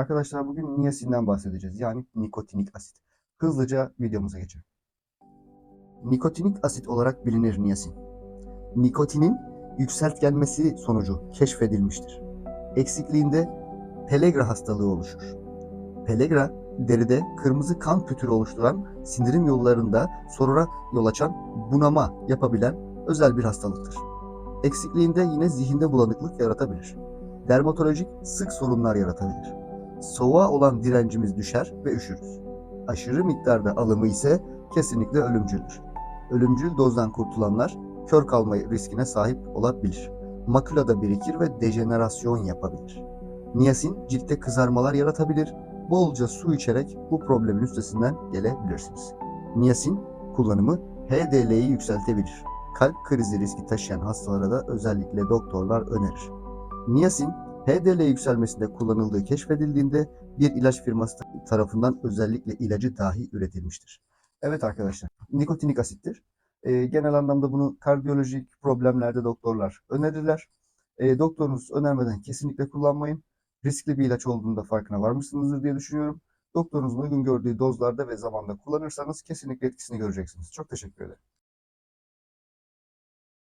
Arkadaşlar bugün niyasinden bahsedeceğiz. Yani nikotinik asit. Hızlıca videomuza geçelim. Nikotinik asit olarak bilinir niyasin. Nikotinin yükseltgenmesi sonucu keşfedilmiştir. Eksikliğinde Pellagra hastalığı oluşur. Pellagra deride kırmızı kan pütürü oluşturan sindirim yollarında soruna yol açan bunama yapabilen özel bir hastalıktır. Eksikliğinde yine zihinde bulanıklık yaratabilir. Dermatolojik sık sorunlar yaratabilir. Soğuğa olan direncimiz düşer ve üşürüz. Aşırı miktarda alımı ise kesinlikle ölümcüldür. Ölümcül dozdan kurtulanlar kör kalma riskine sahip olabilir. Makulada birikir ve dejenerasyon yapabilir. Niyasin ciltte kızarmalar yaratabilir. Bolca su içerek bu problemin üstesinden gelebilirsiniz. Niyasin kullanımı HDL'yi yükseltebilir. Kalp krizi riski taşıyan hastalara da özellikle doktorlar önerir. Niyasin HDL yükselmesinde kullanıldığı keşfedildiğinde bir ilaç firması tarafından özellikle ilacı dahi üretilmiştir. Evet arkadaşlar, nikotinik asittir. Ee, genel anlamda bunu kardiyolojik problemlerde doktorlar önerirler. Ee, doktorunuz önermeden kesinlikle kullanmayın. Riskli bir ilaç olduğunda farkına varmışsınızdır diye düşünüyorum. Doktorunuzun uygun gördüğü dozlarda ve zamanda kullanırsanız kesinlikle etkisini göreceksiniz. Çok teşekkür ederim.